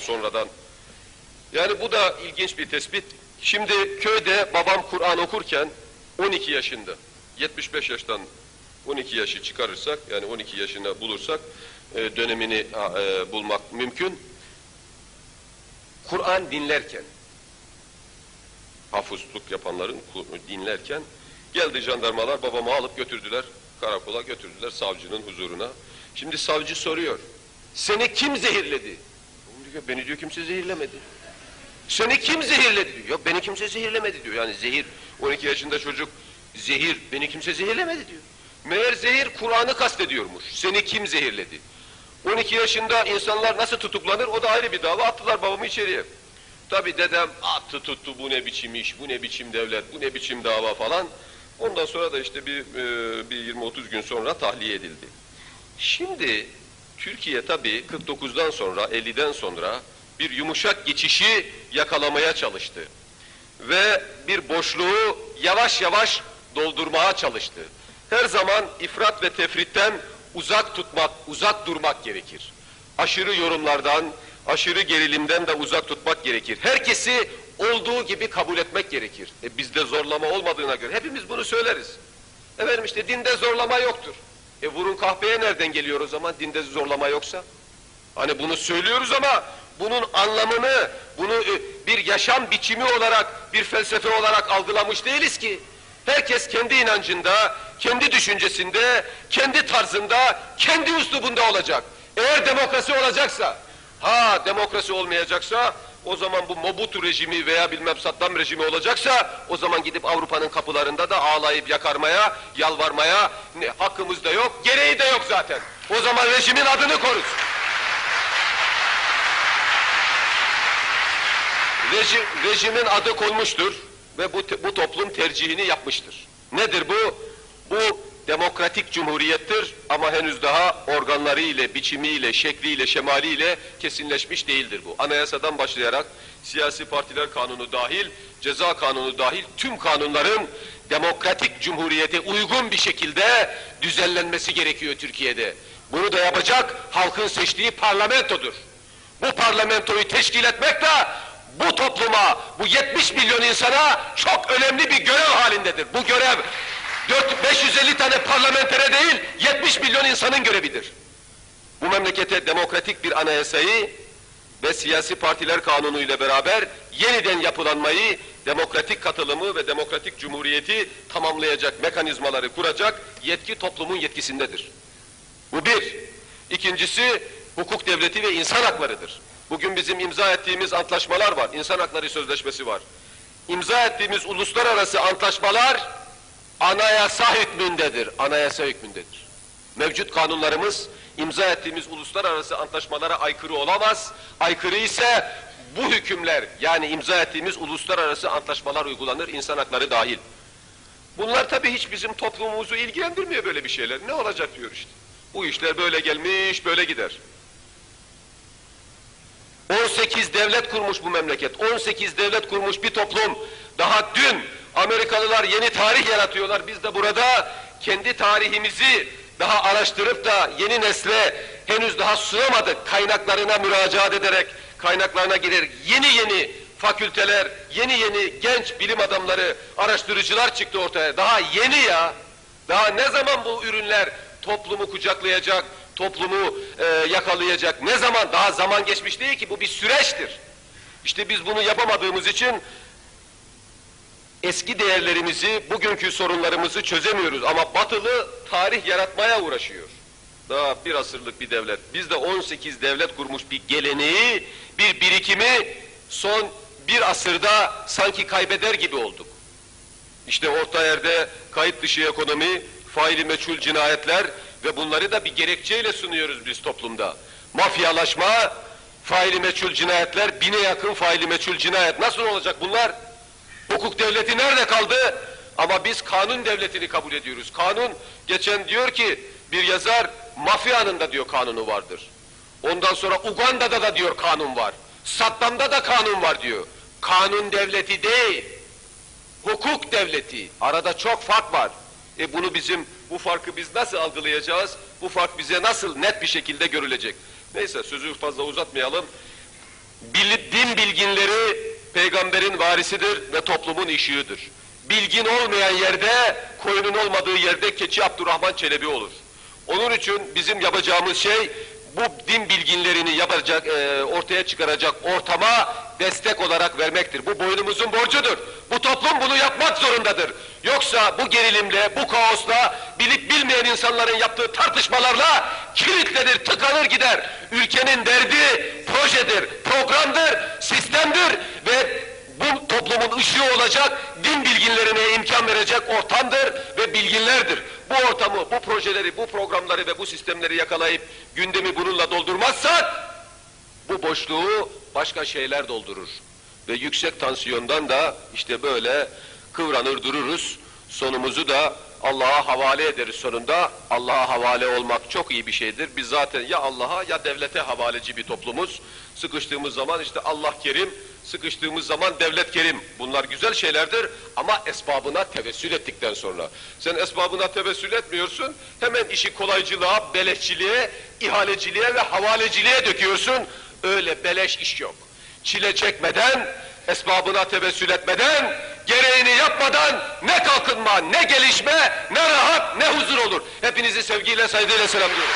sonradan. Yani bu da ilginç bir tespit. Şimdi köyde babam Kur'an okurken 12 yaşında, 75 yaştan 12 yaşı çıkarırsak, yani 12 yaşını bulursak e, dönemini e, bulmak mümkün. Kur'an dinlerken, hafızlık yapanların dinlerken geldi jandarmalar babamı alıp götürdüler karakola götürdüler savcının huzuruna. Şimdi savcı soruyor. Seni kim zehirledi? Diyor, beni diyor kimse zehirlemedi. Seni kim zehirledi diyor. Beni kimse zehirlemedi diyor. Yani zehir 12 yaşında çocuk zehir beni kimse zehirlemedi diyor. Meğer zehir Kur'an'ı kastediyormuş. Seni kim zehirledi? 12 yaşında insanlar nasıl tutuklanır o da ayrı bir dava. Attılar babamı içeriye. Tabi dedem attı tuttu bu ne biçim iş, bu ne biçim devlet, bu ne biçim dava falan. Ondan sonra da işte bir, e, bir 20-30 gün sonra tahliye edildi. Şimdi Türkiye tabi 49'dan sonra, 50'den sonra bir yumuşak geçişi yakalamaya çalıştı. Ve bir boşluğu yavaş yavaş doldurmaya çalıştı. Her zaman ifrat ve tefritten uzak tutmak, uzak durmak gerekir. Aşırı yorumlardan, aşırı gerilimden de uzak tutmak gerekir. Herkesi olduğu gibi kabul etmek gerekir. E bizde zorlama olmadığına göre hepimiz bunu söyleriz. Efendim işte dinde zorlama yoktur. E vurun kahveye nereden geliyor o zaman dinde zorlama yoksa? Hani bunu söylüyoruz ama bunun anlamını, bunu e, bir yaşam biçimi olarak, bir felsefe olarak algılamış değiliz ki. Herkes kendi inancında, kendi düşüncesinde, kendi tarzında, kendi üslubunda olacak. Eğer demokrasi olacaksa, ha demokrasi olmayacaksa o zaman bu Mobutu rejimi veya bilmem Saddam rejimi olacaksa o zaman gidip Avrupa'nın kapılarında da ağlayıp yakarmaya, yalvarmaya ne, hakkımız da yok, gereği de yok zaten. O zaman rejimin adını koruz. Rejim, rejimin adı konmuştur ve bu, bu toplum tercihini yapmıştır. Nedir bu? Bu demokratik cumhuriyettir ama henüz daha organlarıyla, biçimiyle, şekliyle, şemaliyle kesinleşmiş değildir bu. Anayasadan başlayarak siyasi partiler kanunu dahil, ceza kanunu dahil tüm kanunların demokratik cumhuriyete uygun bir şekilde düzenlenmesi gerekiyor Türkiye'de. Bunu da yapacak halkın seçtiği parlamentodur. Bu parlamentoyu teşkil etmek de bu topluma, bu 70 milyon insana çok önemli bir görev halindedir. Bu görev 4, 550 tane parlamentere değil, 70 milyon insanın görevidir. Bu memlekete demokratik bir anayasayı ve siyasi partiler kanunu ile beraber yeniden yapılanmayı, demokratik katılımı ve demokratik cumhuriyeti tamamlayacak mekanizmaları kuracak yetki toplumun yetkisindedir. Bu bir. İkincisi hukuk devleti ve insan haklarıdır. Bugün bizim imza ettiğimiz antlaşmalar var, insan hakları sözleşmesi var. İmza ettiğimiz uluslararası antlaşmalar anayasa hükmündedir, anayasa hükmündedir. Mevcut kanunlarımız imza ettiğimiz uluslararası antlaşmalara aykırı olamaz. Aykırı ise bu hükümler yani imza ettiğimiz uluslararası antlaşmalar uygulanır, insan hakları dahil. Bunlar tabii hiç bizim toplumumuzu ilgilendirmiyor böyle bir şeyler. Ne olacak diyor işte. Bu işler böyle gelmiş, böyle gider. 18 devlet kurmuş bu memleket. 18 devlet kurmuş bir toplum. Daha dün Amerikalılar yeni tarih yaratıyorlar. Biz de burada kendi tarihimizi daha araştırıp da yeni nesle henüz daha sığamadık. Kaynaklarına müracaat ederek, kaynaklarına girer yeni yeni fakülteler, yeni yeni genç bilim adamları, araştırıcılar çıktı ortaya. Daha yeni ya. Daha ne zaman bu ürünler toplumu kucaklayacak, toplumu e, yakalayacak? Ne zaman? Daha zaman geçmiş değil ki bu bir süreçtir. İşte biz bunu yapamadığımız için eski değerlerimizi, bugünkü sorunlarımızı çözemiyoruz ama batılı tarih yaratmaya uğraşıyor. Daha bir asırlık bir devlet. Biz de 18 devlet kurmuş bir geleneği, bir birikimi son bir asırda sanki kaybeder gibi olduk. İşte orta yerde kayıt dışı ekonomi, faili meçhul cinayetler ve bunları da bir gerekçeyle sunuyoruz biz toplumda. Mafyalaşma, faili meçhul cinayetler, bine yakın faili meçhul cinayet. Nasıl olacak bunlar? Hukuk devleti nerede kaldı? Ama biz kanun devletini kabul ediyoruz. Kanun, geçen diyor ki bir yazar, mafyanın da diyor kanunu vardır. Ondan sonra Uganda'da da diyor kanun var. Saddam'da da kanun var diyor. Kanun devleti değil, hukuk devleti. Arada çok fark var. E bunu bizim, bu farkı biz nasıl algılayacağız? Bu fark bize nasıl net bir şekilde görülecek? Neyse sözü fazla uzatmayalım. Bil- din bilginleri peygamberin varisidir ve toplumun ışığıdır. Bilgin olmayan yerde, koyunun olmadığı yerde keçi Abdurrahman Çelebi olur. Onun için bizim yapacağımız şey bu din bilginlerini yapacak, e, ortaya çıkaracak ortama destek olarak vermektir. Bu boynumuzun borcudur. Bu toplum bunu yapmak zorundadır. Yoksa bu gerilimle, bu kaosla, bilip bilmeyen insanların yaptığı tartışmalarla kilitlenir, tıkanır gider. Ülkenin derdi projedir, programdır, sistemdir ve bu toplumun ışığı olacak, din bilginlerine imkan verecek ortamdır ve bilginlerdir. Bu ortamı, bu projeleri, bu programları ve bu sistemleri yakalayıp gündemi bununla doldurmazsak bu boşluğu başka şeyler doldurur. Ve yüksek tansiyondan da işte böyle kıvranır dururuz. Sonumuzu da Allah'a havale ederiz sonunda. Allah'a havale olmak çok iyi bir şeydir. Biz zaten ya Allah'a ya devlete havaleci bir toplumuz. Sıkıştığımız zaman işte Allah kerim, sıkıştığımız zaman devlet kerim. Bunlar güzel şeylerdir ama esbabına tevessül ettikten sonra. Sen esbabına tevessül etmiyorsun, hemen işi kolaycılığa, beleşçiliğe, ihaleciliğe ve havaleciliğe döküyorsun. Öyle beleş iş yok. Çile çekmeden, esbabına tevessül etmeden, gereğini yapmadan ne kalkınma, ne gelişme, ne rahat, ne huzur olur. Hepinizi sevgiyle, saygıyla selamlıyorum.